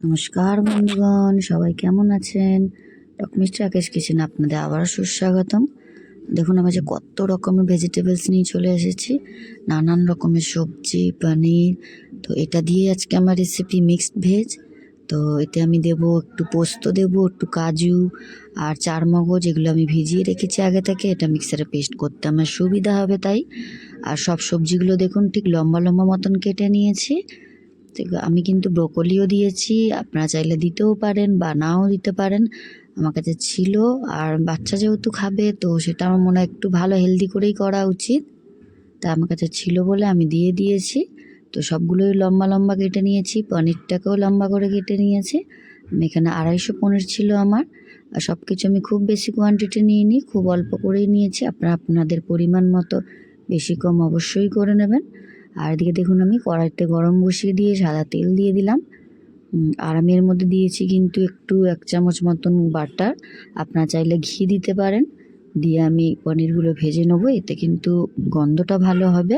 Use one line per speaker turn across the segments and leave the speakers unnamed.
নমস্কার বন্ধুগণ, সবাই কেমন আছেন? টকমিস্টার আকেশ কিচেন আপনাদের আবারও সুস্বাগতম। দেখুন, আমি যে কত রকমের ভেজিটেবলস নিয়ে চলে এসেছি, নানান রকমের সবজি, পনির। তো এটা দিয়ে আজকে আমার রেসিপি মিক্সড ভেজ তো এতে আমি দেব একটু পোস্ত দেব, একটু কাজু আর চারমগজ এগুলো আমি ভিজিয়ে রেখেছি আগে থেকে। এটা মিক্সারে পেস্ট করতে আমার সুবিধা হবে তাই। আর সব সবজিগুলো দেখুন, ঠিক লম্বা লম্বা মতন কেটে নিয়েছি। আমি কিন্তু ব্রোকলিও দিয়েছি, আপনারা চাইলে দিতেও পারেন বা নাও দিতে পারেন। আমার কাছে ছিল, আর বাচ্চা যেহেতু খাবে, তো সেটা আমার মনে হয় একটু ভালো হেলদি করেই করা উচিত। তা আমার কাছে ছিল বলে আমি দিয়ে দিয়েছি। তো সবগুলোই লম্বা লম্বা কেটে নিয়েছি, পনিরটাকেও লম্বা করে কেটে নিয়েছি। আমি এখানে আড়াইশো পনির ছিল আমার, আর সব কিছু আমি খুব বেশি কোয়ান্টিটি নিইনি, খুব অল্প করেই নিয়েছি। আপনারা আপনাদের পরিমাণ মতো বেশি কম অবশ্যই করে নেবেন। আর এদিকে দেখুন আমি কড়াইতে গরম বসিয়ে দিয়ে সাদা তেল দিয়ে দিলাম। আর আমি এর মধ্যে দিয়েছি কিন্তু একটু এক চামচ মতন বাটার। আপনারা চাইলে ঘি দিতে পারেন। দিয়ে আমি পনিরগুলো ভেজে নেব, এতে কিন্তু গন্ধটা ভালো হবে।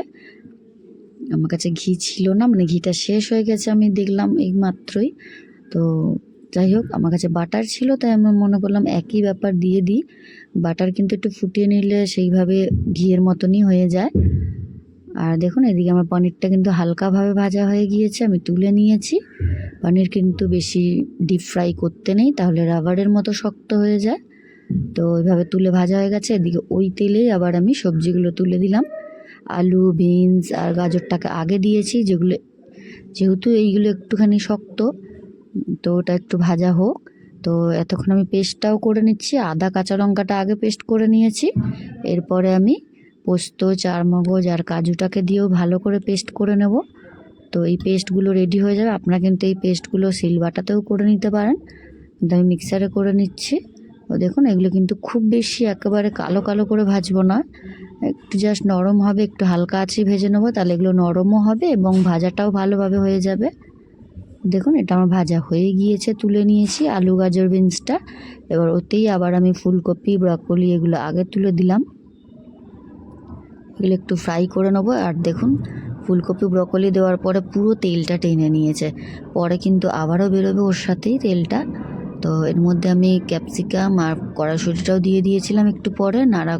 আমার কাছে ঘি ছিল না মানে ঘিটা শেষ হয়ে গেছে আমি দেখলাম এই মাত্রই। তো যাই হোক, আমার কাছে বাটার ছিল, তাই আমি মনে করলাম একই ব্যাপার দিয়ে দিই। বাটার কিন্তু একটু ফুটিয়ে নিলে সেইভাবে ঘিয়ের মতনই হয়ে যায়। আর দেখুন, এদিকে আমার পনিরটা কিন্তু হালকাভাবে ভাজা হয়ে গিয়েছে, আমি তুলে নিয়েছি। পনির কিন্তু বেশি ডিপ ফ্রাই করতে নেই, তাহলে রাবারের মতো শক্ত হয়ে যায়। তো ওইভাবে তুলে ভাজা হয়ে গেছে, এদিকে ওই তেলেই আবার আমি সবজিগুলো তুলে দিলাম। আলু বিনস আর গাজরটাকে আগে দিয়েছি, যেগুলো, যেহেতু এইগুলো একটুখানি শক্ত, তো ওটা একটু ভাজা হোক। তো এতক্ষণ আমি পেস্টটাও করে নিচ্ছি, আদা, কাঁচা লঙ্কাটা আগে পেস্ট করে নিয়েছি। এরপরে আমি পোস্ত, চারমগজ আর কাজুটাকে দিয়েও ভালো করে পেস্ট করে নেব। তো এই পেস্টগুলো রেডি হয়ে যাবে। আপনারা কিন্তু এই পেস্টগুলো শিলবাটাতেও করে নিতে পারেন। কিন্তু আমি মিক্সারে করে নিচ্ছি। তো দেখুন, এগুলো কিন্তু খুব বেশি একেবারে কালো কালো করে ভাজবো না। একটু জাস্ট নরম হবে, একটু হালকা আছে ভেজে নেব, তাহলে এগুলো নরমও হবে এবং ভাজাটাও ভালোভাবে হয়ে যাবে। দেখুন, এটা আমার ভাজা হয়ে গিয়েছে, তুলে নিয়েছি আলু গাজর বিনসটা এবার ওতেই আবার আমি ফুলকপি, ব্রকলি এগুলো আগে তুলে দিলাম। এগুলো একটু ফ্রাই করে নেব। আর দেখুন, ফুলকপি ব্রকলি দেওয়ার পরে পুরো তেলটা টেনে নিয়েছে। পরে কিন্তু আবারও বেরোবে ওর সাথেই তেলটা। তো এর মধ্যে আমি ক্যাপসিকাম আর কড়াশুটিটাও দিয়ে দিয়েছিলাম একটু পরে, নাড়া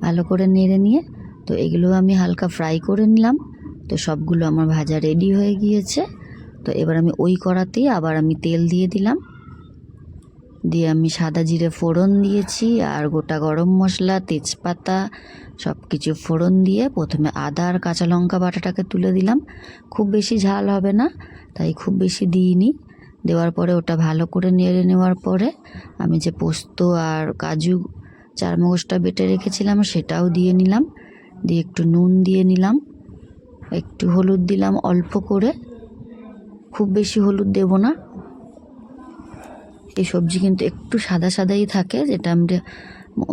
ভালো করে নেড়ে নিয়ে। তো এগুলো আমি হালকা ফ্রাই করে নিলাম। তো সবগুলো আমার ভাজা রেডি হয়ে গিয়েছে। তো এবার আমি ওই কড়াতেই আবার আমি তেল দিয়ে দিলাম। দিয়ে আমি সাদা জিরে ফোড়ন দিয়েছি আর গোটা গরম মশলা, তেজপাতা সব কিছু ফোড়ন দিয়ে প্রথমে আদা আর কাঁচা লঙ্কা বাটাটাকে তুলে দিলাম। খুব বেশি ঝাল হবে না, তাই খুব বেশি দিইনি। দেওয়ার পরে ওটা ভালো করে নেড়ে নেওয়ার পরে আমি যে পোস্ত আর কাজু চারমগজটা বেটে রেখেছিলাম সেটাও দিয়ে নিলাম। দিয়ে একটু নুন দিয়ে নিলাম। একটু হলুদ দিলাম অল্প করে। খুব বেশি হলুদ দেব না। এই সবজি কিন্তু একটু সাদা সাদাই থাকে, যেটা আমরা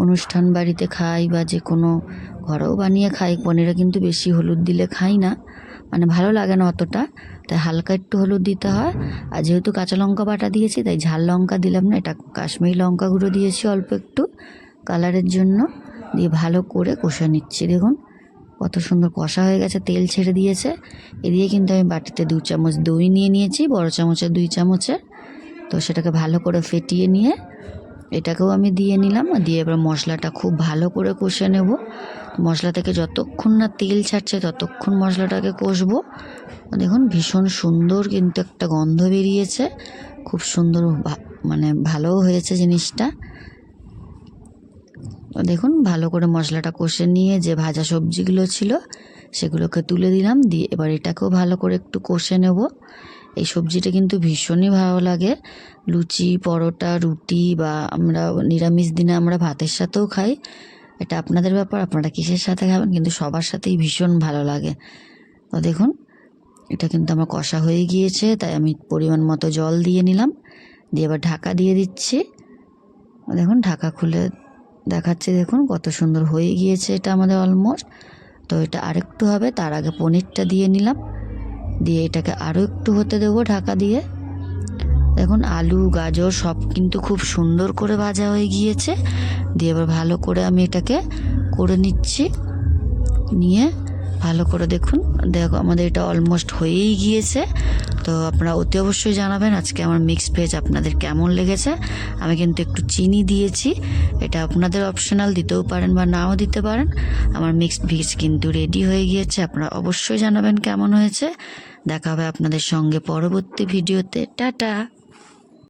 অনুষ্ঠান বাড়িতে খাই বা যে কোনো ঘরেও বানিয়ে খাই। পনিরে কিন্তু বেশি হলুদ দিলে খাই না মানে ভালো লাগে না অতটা। তাই হালকা একটু হলুদ দিতে হয়। আর যেহেতু কাঁচা লঙ্কা বাটা দিয়েছি, তাই ঝাল লঙ্কা দিলাম না, এটা কাশ্মীরি লঙ্কা গুঁড়ো দিয়েছি অল্প একটু কালারের জন্য। দিয়ে ভালো করে কষে নিচ্ছি, দেখুন কত সুন্দর কষা হয়ে গেছে, তেল ছেড়ে দিয়েছে। এ দিয়ে কিন্তু আমি বাটিতে দু চামচ দই নিয়ে নিয়েছি, বড় চামচের দুই চামচের। তো সেটাকে ভালো করে ফেটিয়ে নিয়ে এটাকেও আমি দিয়ে নিলাম। দিয়ে এবার মশলাটা খুব ভালো করে কষে নেব। মশলা থেকে যতক্ষণ না তেল ছাড়ছে ততক্ষণ মশলাটাকে কষবো। দেখুন ভীষণ সুন্দর কিন্তু একটা গন্ধ বেরিয়েছে। খুব সুন্দর মানে ভালোও হয়েছে জিনিসটা। দেখুন ভালো করে মশলাটা কষে নিয়ে যে ভাজা সবজিগুলো ছিল সেগুলোকে তুলে দিলাম। দিয়ে এবার এটাকেও ভালো করে একটু কষে নেব। এই সবজিটা কিন্তু ভীষণই ভালো লাগে। লুচি, পরোটা, রুটি বা আমরা নিরামিষ দিনে আমরা ভাতের সাথেও খাই। এটা আপনাদের ব্যাপার, আপনারা কিসের সাথে খাবেন? কিন্তু সবার সাথেই ভীষণ ভালো লাগে। তো দেখুন, এটা কিন্তু আমার কষা হয়ে গিয়েছে, তাই আমি পরিমাণ মতো জল দিয়ে নিলাম। দিয়ে এবার ঢাকা দিয়ে দিচ্ছি। দেখুন, ঢাকা খুলে দেখাচ্ছে, দেখুন কত সুন্দর হয়ে গিয়েছে এটা আমাদের অলমোস্ট তো এটা আরেকটু হবে, তার আগে পনিরটা দিয়ে নিলাম। দিয়ে এটাকে আরও একটু হতে দেবো ঢাকা দিয়ে। এখন আলু, গাজর সব কিন্তু খুব সুন্দর করে ভাজা হয়ে গিয়েছে। দিয়ে এবার ভালো করে আমি এটাকে করে নিচ্ছি। নিয়ে ভালো করে দেখুন। দেখো, আমাদের এটা অলমোস্ট হয়েই গিয়েছে। তো আপনারা অতি অবশ্যই জানাবেন আজকে আমার মিক্সড ভেজ আপনাদের কেমন লেগেছে। আমি কিন্তু একটু চিনি দিয়েছি। এটা আপনাদের অপশনাল দিতেও পারেন বা নাও দিতে পারেন। আমার মিক্সড ভেজ কিন্তু রেডি হয়ে গিয়েছে। আপনারা অবশ্যই জানাবেন কেমন হয়েছে। দেখা হবে আপনাদের সঙ্গে পরবর্তী ভিডিওতে টাটা!